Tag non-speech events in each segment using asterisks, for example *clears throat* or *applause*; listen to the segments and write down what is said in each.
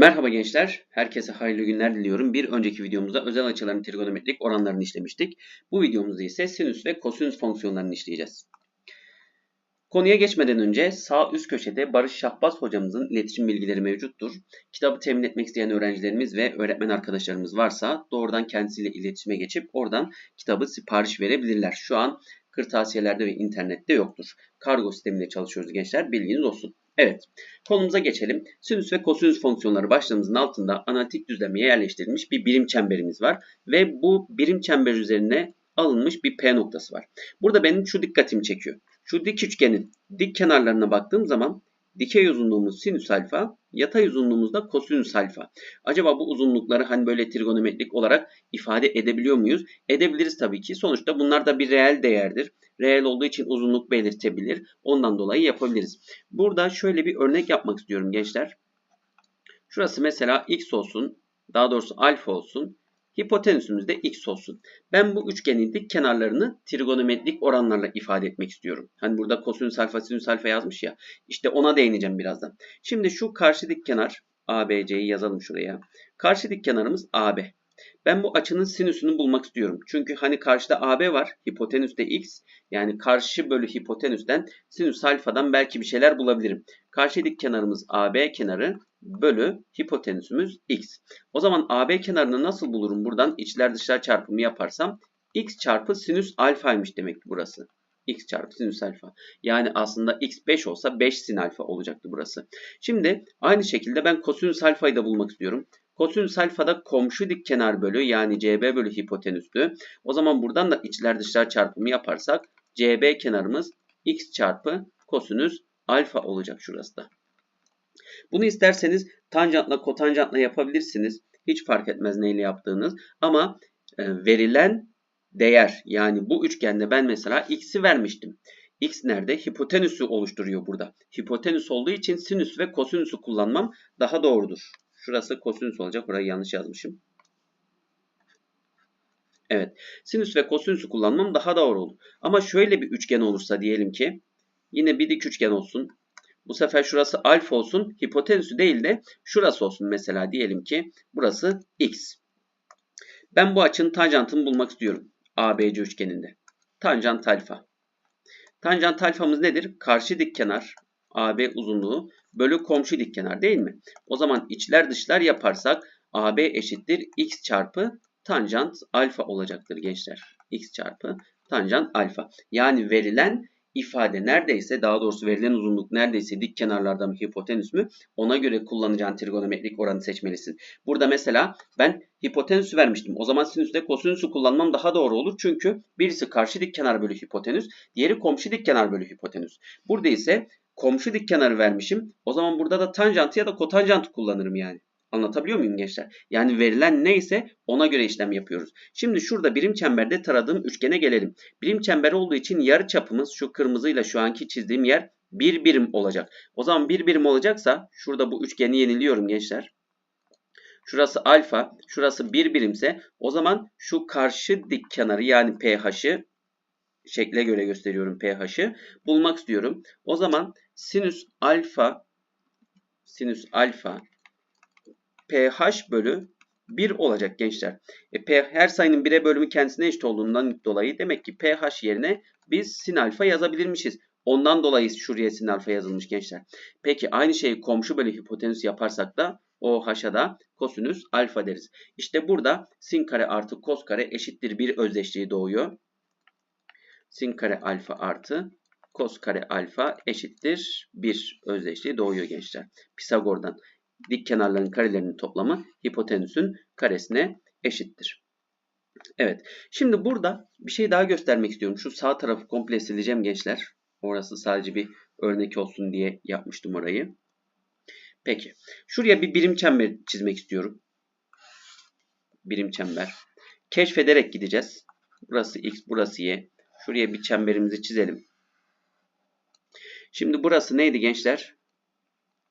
Merhaba gençler, herkese hayırlı günler diliyorum. Bir önceki videomuzda özel açıların trigonometrik oranlarını işlemiştik. Bu videomuzda ise sinüs ve kosinüs fonksiyonlarını işleyeceğiz. Konuya geçmeden önce sağ üst köşede Barış Şahbaz hocamızın iletişim bilgileri mevcuttur. Kitabı temin etmek isteyen öğrencilerimiz ve öğretmen arkadaşlarımız varsa doğrudan kendisiyle iletişime geçip oradan kitabı sipariş verebilirler. Şu an kırtasiyelerde ve internette yoktur. Kargo sistemiyle çalışıyoruz gençler, bilginiz olsun. Evet, konumuza geçelim. Sinüs ve kosinüs fonksiyonları başlığımızın altında analitik düzlemeye yerleştirilmiş bir birim çemberimiz var. Ve bu birim çember üzerine alınmış bir P noktası var. Burada benim şu dikkatimi çekiyor. Şu dik üçgenin dik kenarlarına baktığım zaman dikey uzunluğumuz sinüs alfa, yatay uzunluğumuz da kosinüs alfa. Acaba bu uzunlukları hani böyle trigonometrik olarak ifade edebiliyor muyuz? Edebiliriz tabii ki. Sonuçta bunlar da bir reel değerdir. Reel olduğu için uzunluk belirtebilir. Ondan dolayı yapabiliriz. Burada şöyle bir örnek yapmak istiyorum gençler. Şurası mesela x olsun. Daha doğrusu alfa olsun. Hipotenüsümüz de x olsun. Ben bu üçgenin dik kenarlarını trigonometrik oranlarla ifade etmek istiyorum. Hani burada kosinüs alfa sinüs alfa yazmış ya. İşte ona değineceğim birazdan. Şimdi şu karşı dik kenar ABC'yi yazalım şuraya. Karşı dik kenarımız AB. Ben bu açının sinüsünü bulmak istiyorum. Çünkü hani karşıda AB var. Hipotenüs de x. Yani karşı bölü hipotenüsten sinüs alfadan belki bir şeyler bulabilirim. Karşı dik kenarımız AB kenarı bölü hipotenüsümüz x. O zaman AB kenarını nasıl bulurum? Buradan içler dışlar çarpımı yaparsam x çarpı sinüs alfaymış demek burası. x çarpı sinüs alfa. Yani aslında x 5 olsa 5 sin alfa olacaktı burası. Şimdi aynı şekilde ben kosinüs alfayı da bulmak istiyorum. Kosinüs alfada komşu dik kenar bölü yani CB bölü hipotenüstü. O zaman buradan da içler dışlar çarpımı yaparsak CB kenarımız x çarpı kosinüs alfa olacak şurası da. Bunu isterseniz tanjantla kotanjantla yapabilirsiniz. Hiç fark etmez neyle yaptığınız. Ama e, verilen değer yani bu üçgende ben mesela x'i vermiştim. X nerede? Hipotenüsü oluşturuyor burada. Hipotenüs olduğu için sinüs ve kosinüsü kullanmam daha doğrudur. Şurası kosinüs olacak. Burayı yanlış yazmışım. Evet. Sinüs ve kosinüsü kullanmam daha doğru olur. Ama şöyle bir üçgen olursa diyelim ki yine bir dik üçgen olsun. Bu sefer şurası alfa olsun. Hipotenüsü değil de şurası olsun mesela diyelim ki burası x. Ben bu açının tanjantını bulmak istiyorum. ABC üçgeninde. Tanjant alfa. Tanjant alfamız nedir? Karşı dik kenar AB uzunluğu bölü komşu dik kenar değil mi? O zaman içler dışlar yaparsak AB eşittir x çarpı tanjant alfa olacaktır gençler. x çarpı tanjant alfa. Yani verilen ifade neredeyse daha doğrusu verilen uzunluk neredeyse dik kenarlarda mı hipotenüs mü ona göre kullanacağın trigonometrik oranı seçmelisin. Burada mesela ben hipotenüsü vermiştim. O zaman sinüsle kosinüsü kullanmam daha doğru olur. Çünkü birisi karşı dik kenar bölü hipotenüs, diğeri komşu dik kenar bölü hipotenüs. Burada ise komşu dik kenarı vermişim. O zaman burada da tanjantı ya da kotanjantı kullanırım yani. Anlatabiliyor muyum gençler? Yani verilen neyse ona göre işlem yapıyoruz. Şimdi şurada birim çemberde taradığım üçgene gelelim. Birim çember olduğu için yarı çapımız şu kırmızıyla şu anki çizdiğim yer bir birim olacak. O zaman bir birim olacaksa şurada bu üçgeni yeniliyorum gençler. Şurası alfa, şurası bir birimse o zaman şu karşı dik kenarı yani pH'ı şekle göre gösteriyorum pH'ı bulmak istiyorum. O zaman sinüs alfa sinüs alfa pH bölü 1 olacak gençler. E, P, her sayının 1'e bölümü kendisine eşit olduğundan dolayı demek ki pH yerine biz sin alfa yazabilirmişiz. Ondan dolayı şuraya sin alfa yazılmış gençler. Peki aynı şeyi komşu bölü hipotenüs yaparsak da o haşa da kosinüs alfa deriz. İşte burada sin kare artı kos kare eşittir bir özdeşliği doğuyor. Sin kare alfa artı kos kare alfa eşittir 1 özdeşliği doğuyor gençler. Pisagor'dan dik kenarların karelerinin toplamı hipotenüsün karesine eşittir. Evet. Şimdi burada bir şey daha göstermek istiyorum. Şu sağ tarafı komple sileceğim gençler. Orası sadece bir örnek olsun diye yapmıştım orayı. Peki. Şuraya bir birim çember çizmek istiyorum. Birim çember. Keşfederek gideceğiz. Burası x, burası y. Şuraya bir çemberimizi çizelim. Şimdi burası neydi gençler?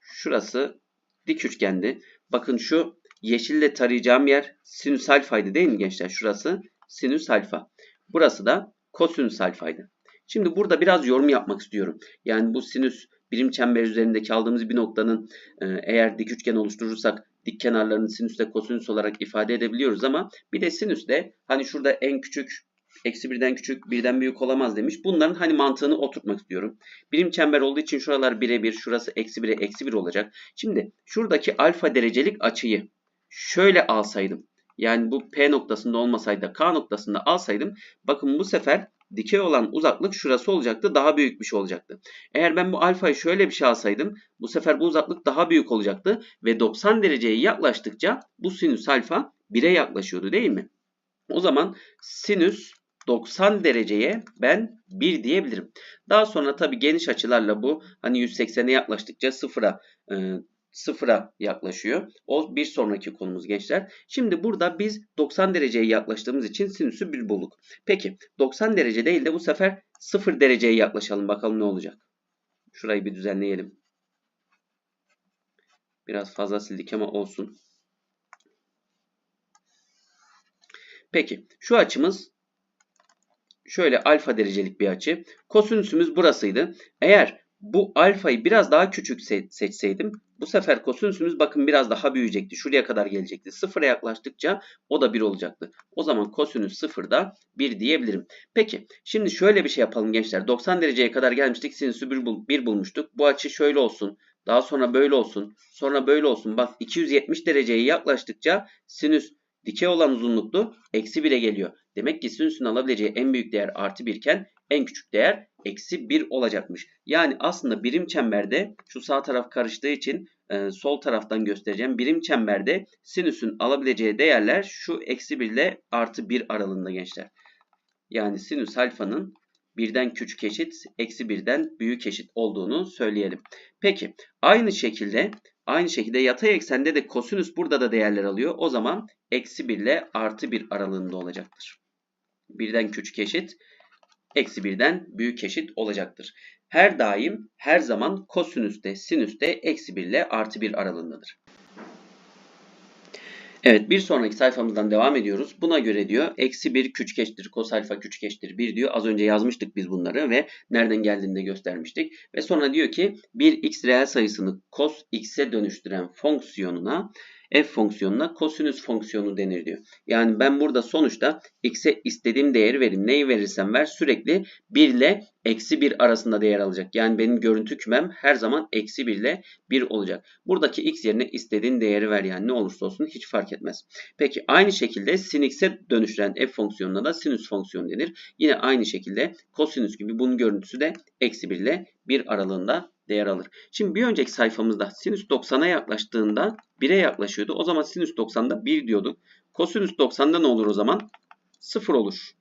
Şurası dik üçgendi. Bakın şu yeşille tarayacağım yer sinüs alfaydı değil mi gençler? Şurası sinüs alfa. Burası da kosinüs alfaydı. Şimdi burada biraz yorum yapmak istiyorum. Yani bu sinüs birim çember üzerindeki aldığımız bir noktanın e, eğer dik üçgen oluşturursak dik kenarlarını sinüs ve kosinüs olarak ifade edebiliyoruz ama bir de sinüs de hani şurada en küçük eksi birden küçük birden büyük olamaz demiş. Bunların hani mantığını oturtmak istiyorum. Birim çember olduğu için şuralar birebir şurası eksi 1'e eksi 1 olacak. Şimdi şuradaki alfa derecelik açıyı şöyle alsaydım. Yani bu P noktasında olmasaydı K noktasında alsaydım. Bakın bu sefer dikey olan uzaklık şurası olacaktı. Daha büyük bir şey olacaktı. Eğer ben bu alfayı şöyle bir şey alsaydım bu sefer bu uzaklık daha büyük olacaktı. Ve 90 dereceye yaklaştıkça bu sinüs alfa 1'e yaklaşıyordu değil mi? O zaman sinüs 90 dereceye ben 1 diyebilirim. Daha sonra tabii geniş açılarla bu hani 180'e yaklaştıkça sıfıra e, sıfıra yaklaşıyor. O bir sonraki konumuz gençler. Şimdi burada biz 90 dereceye yaklaştığımız için sinüsü 1 bulduk. Peki 90 derece değil de bu sefer 0 dereceye yaklaşalım. Bakalım ne olacak. Şurayı bir düzenleyelim. Biraz fazla sildik ama olsun. Peki şu açımız şöyle alfa derecelik bir açı. Kosinüsümüz burasıydı. Eğer bu alfayı biraz daha küçük seçseydim bu sefer kosinüsümüz bakın biraz daha büyüyecekti. Şuraya kadar gelecekti. Sıfıra yaklaştıkça o da 1 olacaktı. O zaman kosinüs sıfırda 1 diyebilirim. Peki şimdi şöyle bir şey yapalım gençler. 90 dereceye kadar gelmiştik. Sinüsü 1, bul 1 bulmuştuk. Bu açı şöyle olsun. Daha sonra böyle olsun. Sonra böyle olsun. Bak 270 dereceye yaklaştıkça sinüs dikey olan uzunluklu eksi 1'e geliyor. Demek ki sinüsün alabileceği en büyük değer artı 1 iken en küçük değer eksi 1 olacakmış. Yani aslında birim çemberde şu sağ taraf karıştığı için e, sol taraftan göstereceğim. Birim çemberde sinüsün alabileceği değerler şu eksi 1 ile artı 1 aralığında gençler. Yani sinüs alfanın birden küçük eşit, eksi birden büyük eşit olduğunu söyleyelim. Peki aynı şekilde aynı şekilde yatay eksende de kosinüs burada da değerler alıyor. O zaman eksi 1 ile artı 1 aralığında olacaktır. Birden küçük eşit, eksi birden büyük eşit olacaktır. Her daim her zaman kosinüs de sinüs de eksi 1 ile artı 1 aralığındadır. Evet bir sonraki sayfamızdan devam ediyoruz. Buna göre diyor eksi 1 küçük eşittir kos alfa küçük eşittir 1 diyor. Az önce yazmıştık biz bunları ve nereden geldiğini de göstermiştik. Ve sonra diyor ki bir x reel sayısını kos x'e dönüştüren fonksiyonuna f fonksiyonuna kosinüs fonksiyonu denir diyor. Yani ben burada sonuçta x'e istediğim değeri vereyim. Neyi verirsem ver sürekli 1 ile eksi 1 arasında değer alacak. Yani benim görüntü kümem her zaman eksi 1 ile 1 olacak. Buradaki x yerine istediğin değeri ver yani ne olursa olsun hiç fark etmez. Peki aynı şekilde sin x'e dönüştüren f fonksiyonuna da sinüs fonksiyonu denir. Yine aynı şekilde kosinüs gibi bunun görüntüsü de eksi 1 ile 1 aralığında değer alır. Şimdi bir önceki sayfamızda sinüs 90'a yaklaştığında 1'e yaklaşıyordu. O zaman sinüs 90'da 1 diyorduk. Kosinüs 90'da ne olur o zaman? 0 olur.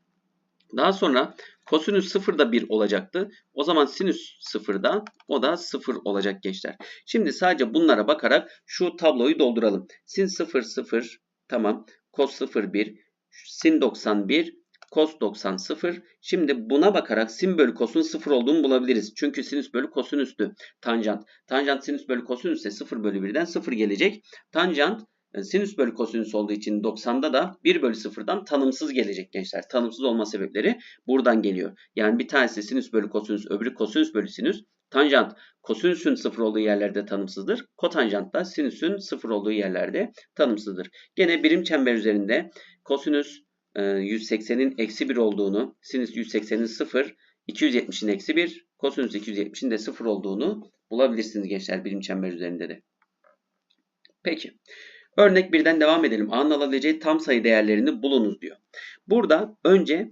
Daha sonra kosinüs 0 da 1 olacaktı. O zaman sinüs 0'da o da 0 olacak gençler. Şimdi sadece bunlara bakarak şu tabloyu dolduralım. Sin 0 0 tamam. Kos 0 1 sin 91 Kos 90 0. Şimdi buna bakarak sin bölü kosun 0 olduğunu bulabiliriz. Çünkü sinüs bölü kosinüstü tanjant. Tanjant sinüs bölü kosinüs ise 0 bölü 1'den 0 gelecek. Tanjant sinüs bölü kosinüs olduğu için 90'da da 1 bölü 0'dan tanımsız gelecek gençler. Tanımsız olma sebepleri buradan geliyor. Yani bir tanesi sinüs bölü kosinüs öbürü kosinüs bölü sinüs. Tanjant kosinüsün 0 olduğu yerlerde tanımsızdır. Kotanjant da sinüsün 0 olduğu yerlerde tanımsızdır. Gene birim çember üzerinde kosinüs 180'in e, eksi 1 olduğunu, sinüs 180'in 0, 270'in eksi 1, kosinüs 270'in de 0 olduğunu bulabilirsiniz gençler birim çember üzerinde de. Peki. Örnek birden devam edelim. A'nın alabileceği tam sayı değerlerini bulunuz diyor. Burada önce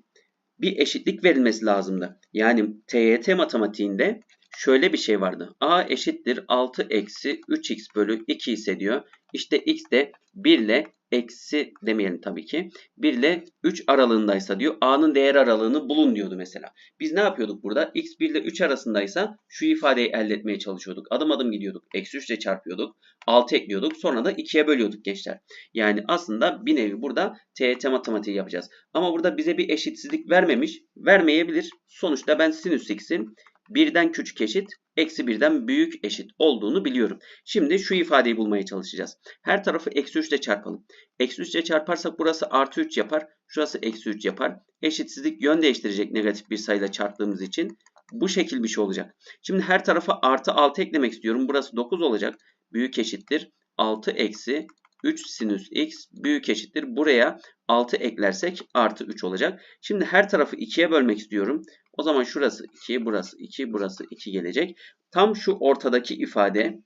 bir eşitlik verilmesi lazımdı. Yani TYT matematiğinde şöyle bir şey vardı. A eşittir 6 eksi 3x bölü 2 ise diyor. İşte x de 1 ile eksi demeyelim tabii ki. 1 ile 3 aralığındaysa diyor. A'nın değer aralığını bulun diyordu mesela. Biz ne yapıyorduk burada? X 1 ile 3 arasındaysa şu ifadeyi elde etmeye çalışıyorduk. Adım adım gidiyorduk. Eksi 3 ile çarpıyorduk. 6 ekliyorduk. Sonra da 2'ye bölüyorduk gençler. Yani aslında bir nevi burada TET matematiği yapacağız. Ama burada bize bir eşitsizlik vermemiş. Vermeyebilir. Sonuçta ben sinüs x'in birden küçük eşit eksi birden büyük eşit olduğunu biliyorum. Şimdi şu ifadeyi bulmaya çalışacağız. Her tarafı eksi 3 ile çarpalım. Eksi 3 ile çarparsak burası artı 3 yapar. Şurası eksi 3 yapar. Eşitsizlik yön değiştirecek negatif bir sayıyla çarptığımız için. Bu şekil bir şey olacak. Şimdi her tarafa artı 6 eklemek istiyorum. Burası 9 olacak. Büyük eşittir. 6 eksi 3 sinüs x büyük eşittir. Buraya 6 eklersek artı 3 olacak. Şimdi her tarafı 2'ye bölmek istiyorum. O zaman şurası 2, burası 2, burası 2 gelecek. Tam şu ortadaki ifade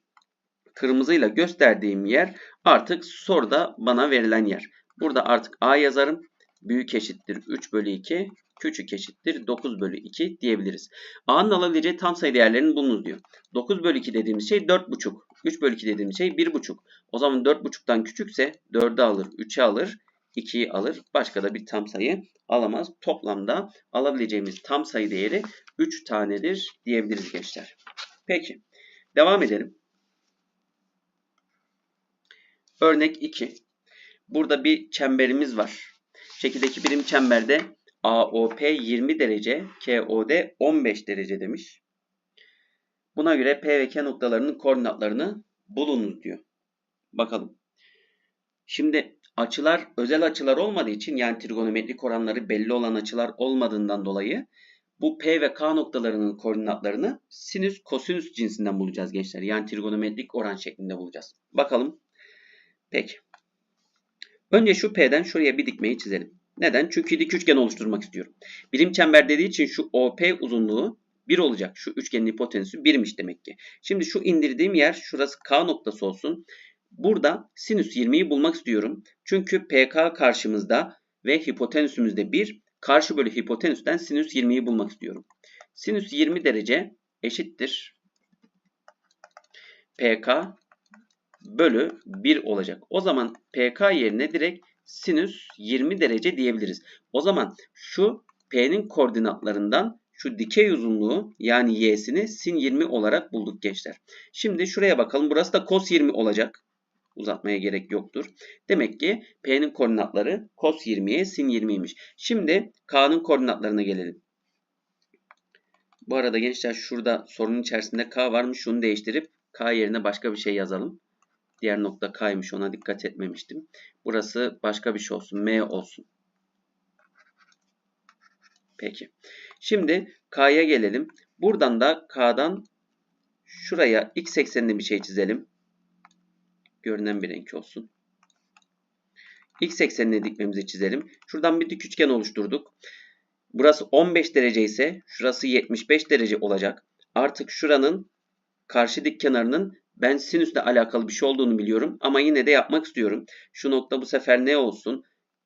kırmızıyla gösterdiğim yer artık soruda bana verilen yer. Burada artık a yazarım. Büyük eşittir 3 bölü 2 küçük eşittir 9 bölü 2 diyebiliriz. A'nın alabileceği tam sayı değerlerini bulunuz diyor. 9 bölü 2 dediğimiz şey 4,5. 3 bölü 2 dediğimiz şey 1,5. O zaman 4,5'tan küçükse 4'ü alır, 3'ü alır, 2'yi alır. Başka da bir tam sayı alamaz. Toplamda alabileceğimiz tam sayı değeri 3 tanedir diyebiliriz gençler. Peki. Devam edelim. Örnek 2. Burada bir çemberimiz var. Şekildeki birim çemberde AOP 20 derece, KOD 15 derece demiş. Buna göre P ve K noktalarının koordinatlarını bulunuz diyor. Bakalım. Şimdi açılar özel açılar olmadığı için yani trigonometrik oranları belli olan açılar olmadığından dolayı bu P ve K noktalarının koordinatlarını sinüs kosinüs cinsinden bulacağız gençler. Yani trigonometrik oran şeklinde bulacağız. Bakalım. Peki. Önce şu P'den şuraya bir dikmeyi çizelim. Neden? Çünkü dik üçgen oluşturmak istiyorum. Birim çember dediği için şu OP uzunluğu 1 olacak. Şu üçgenin hipotenüsü 1'miş demek ki. Şimdi şu indirdiğim yer şurası K noktası olsun. Burada sinüs 20'yi bulmak istiyorum. Çünkü PK karşımızda ve hipotenüsümüzde 1. Karşı bölü hipotenüsten sinüs 20'yi bulmak istiyorum. Sinüs 20 derece eşittir. PK bölü 1 olacak. O zaman PK yerine direkt sinüs 20 derece diyebiliriz. O zaman şu P'nin koordinatlarından şu dikey uzunluğu yani y'sini sin 20 olarak bulduk gençler. Şimdi şuraya bakalım. Burası da cos 20 olacak. Uzatmaya gerek yoktur. Demek ki P'nin koordinatları cos 20'ye sin 20'ymiş. Şimdi K'nın koordinatlarına gelelim. Bu arada gençler şurada sorunun içerisinde K varmış. Şunu değiştirip K yerine başka bir şey yazalım. Diğer nokta K'ymış ona dikkat etmemiştim. Burası başka bir şey olsun. M olsun. Peki. Şimdi K'ya gelelim. Buradan da K'dan şuraya x eksenli bir şey çizelim. Görünen bir renk olsun. X eksenine dikmemizi çizelim. Şuradan bir dik üçgen oluşturduk. Burası 15 derece ise şurası 75 derece olacak. Artık şuranın karşı dik kenarının ben sinüsle alakalı bir şey olduğunu biliyorum ama yine de yapmak istiyorum. Şu nokta bu sefer ne olsun?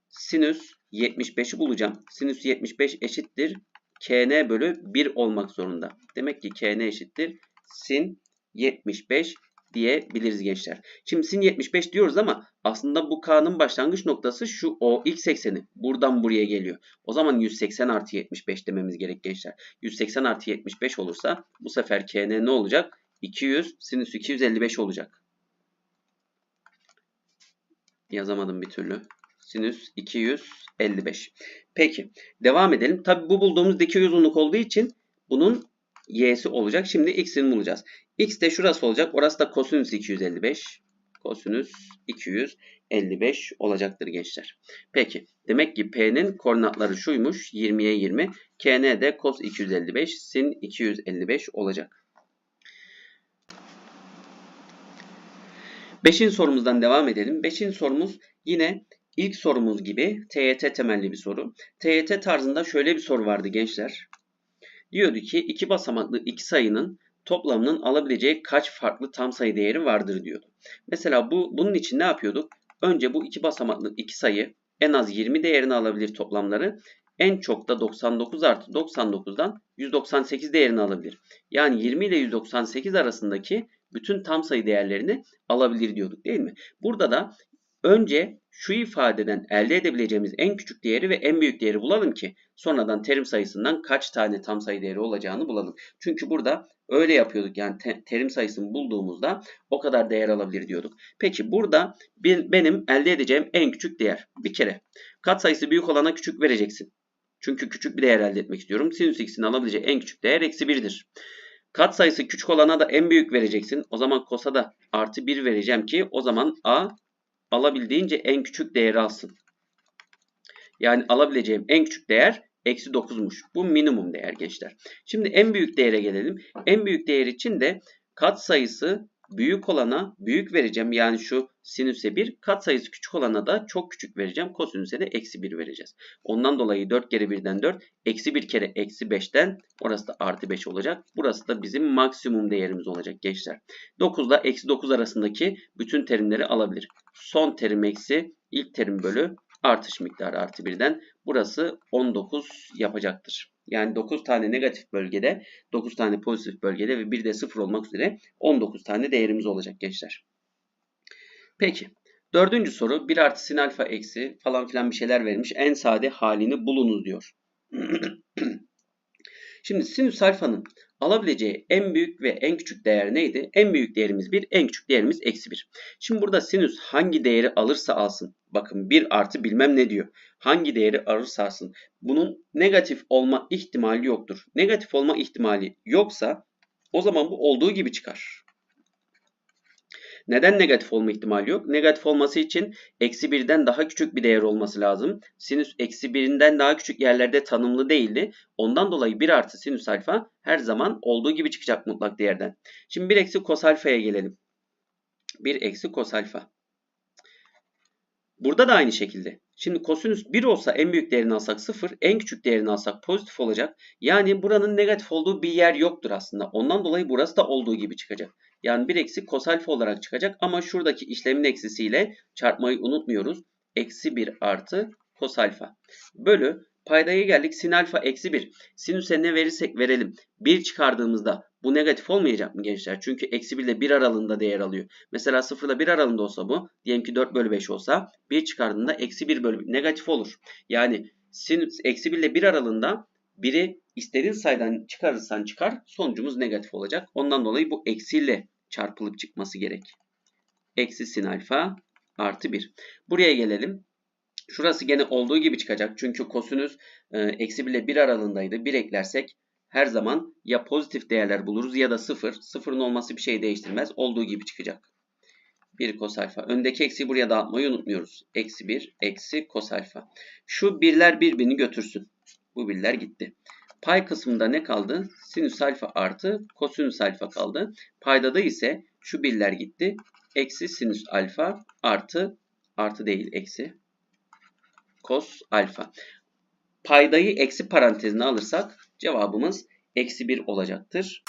Sinüs 75'i bulacağım. Sinüs 75 eşittir kn bölü 1 olmak zorunda. Demek ki kn eşittir sin 75 diyebiliriz gençler. Şimdi sin 75 diyoruz ama aslında bu k'nın başlangıç noktası şu o x ekseni. Buradan buraya geliyor. O zaman 180 artı 75 dememiz gerek gençler. 180 artı 75 olursa bu sefer kn ne olacak? 200 sinüs 255 olacak. Yazamadım bir türlü. Sinüs 255. Peki devam edelim. Tabi bu bulduğumuz dikey uzunluk olduğu için bunun y'si olacak. Şimdi x'ini bulacağız. x de şurası olacak. Orası da kosinüs 255. Kosinüs 255 olacaktır gençler. Peki demek ki P'nin koordinatları şuymuş. 20'ye 20. KN de cos 255 sin 255 olacak. Beşinci sorumuzdan devam edelim. Beşinci sorumuz yine ilk sorumuz gibi TYT temelli bir soru. TYT tarzında şöyle bir soru vardı gençler. Diyordu ki iki basamaklı iki sayının toplamının alabileceği kaç farklı tam sayı değeri vardır diyordu. Mesela bu bunun için ne yapıyorduk? Önce bu iki basamaklı iki sayı en az 20 değerini alabilir toplamları. En çok da 99 artı 99'dan 198 değerini alabilir. Yani 20 ile 198 arasındaki bütün tam sayı değerlerini alabilir diyorduk değil mi? Burada da önce şu ifadeden elde edebileceğimiz en küçük değeri ve en büyük değeri bulalım ki sonradan terim sayısından kaç tane tam sayı değeri olacağını bulalım. Çünkü burada öyle yapıyorduk yani te terim sayısını bulduğumuzda o kadar değer alabilir diyorduk. Peki burada bir, benim elde edeceğim en küçük değer bir kere kat sayısı büyük olana küçük vereceksin. Çünkü küçük bir değer elde etmek istiyorum. Sinüs x'in alabileceği en küçük değer eksi 1'dir. Kat sayısı küçük olana da en büyük vereceksin. O zaman kosa da artı 1 vereceğim ki o zaman a alabildiğince en küçük değeri alsın. Yani alabileceğim en küçük değer eksi 9'muş. Bu minimum değer gençler. Şimdi en büyük değere gelelim. En büyük değer için de kat sayısı büyük olana büyük vereceğim. Yani şu sinüse 1 katsayısı küçük olana da çok küçük vereceğim. Kosinüse de eksi 1 vereceğiz. Ondan dolayı 4 kere 1'den 4 eksi 1 kere eksi 5'ten orası da artı 5 olacak. Burası da bizim maksimum değerimiz olacak gençler. 9 ile eksi 9 arasındaki bütün terimleri alabilir. Son terim eksi ilk terim bölü artış miktarı artı 1'den burası 19 yapacaktır. Yani 9 tane negatif bölgede, 9 tane pozitif bölgede ve bir de 0 olmak üzere 19 tane değerimiz olacak gençler. Peki. Dördüncü soru 1 artı sin alfa eksi falan filan bir şeyler verilmiş. En sade halini bulunuz diyor. *clears throat* Şimdi sinüs alfanın alabileceği en büyük ve en küçük değer neydi? En büyük değerimiz 1, en küçük değerimiz eksi 1. Şimdi burada sinüs hangi değeri alırsa alsın. Bakın 1 artı bilmem ne diyor. Hangi değeri alırsa alsın. Bunun negatif olma ihtimali yoktur. Negatif olma ihtimali yoksa o zaman bu olduğu gibi çıkar. Neden negatif olma ihtimali yok? Negatif olması için eksi 1'den daha küçük bir değer olması lazım. Sinüs eksi 1'inden daha küçük yerlerde tanımlı değildi. Ondan dolayı 1 artı sinüs alfa her zaman olduğu gibi çıkacak mutlak değerden. Şimdi 1 eksi kos alfaya gelelim. 1 eksi kos alfa. Burada da aynı şekilde. Şimdi kosinüs 1 olsa en büyük değerini alsak 0, en küçük değerini alsak pozitif olacak. Yani buranın negatif olduğu bir yer yoktur aslında. Ondan dolayı burası da olduğu gibi çıkacak. Yani 1 eksi kos alfa olarak çıkacak ama şuradaki işlemin eksisiyle çarpmayı unutmuyoruz. Eksi 1 artı kos alfa. Bölü paydaya geldik sin alfa eksi 1. Sinüse ne verirsek verelim. 1 çıkardığımızda bu negatif olmayacak mı gençler? Çünkü eksi 1 ile 1 aralığında değer alıyor. Mesela 0 ile 1 aralığında olsa bu. Diyelim ki 4 bölü 5 olsa 1 çıkardığında eksi 1 bölü 1 negatif olur. Yani sinüs eksi 1 ile 1 aralığında 1'i istediğin sayıdan çıkarırsan çıkar sonucumuz negatif olacak. Ondan dolayı bu eksiyle çarpılıp çıkması gerek. Eksi sin alfa artı 1. Buraya gelelim. Şurası gene olduğu gibi çıkacak. Çünkü kosinüs e, eksi 1 ile 1 aralığındaydı. 1 eklersek her zaman ya pozitif değerler buluruz ya da 0. 0'ın olması bir şey değiştirmez. Olduğu gibi çıkacak. 1 kos alfa. Öndeki eksiği buraya dağıtmayı unutmuyoruz. Eksi 1 eksi kos alfa. Şu birler birbirini götürsün. Bu birler gitti. Pay kısmında ne kaldı? Sinüs alfa artı kosinüs alfa kaldı. Paydada ise şu birler gitti. Eksi sinüs alfa artı artı değil eksi kos alfa. Paydayı eksi parantezine alırsak cevabımız eksi 1 olacaktır.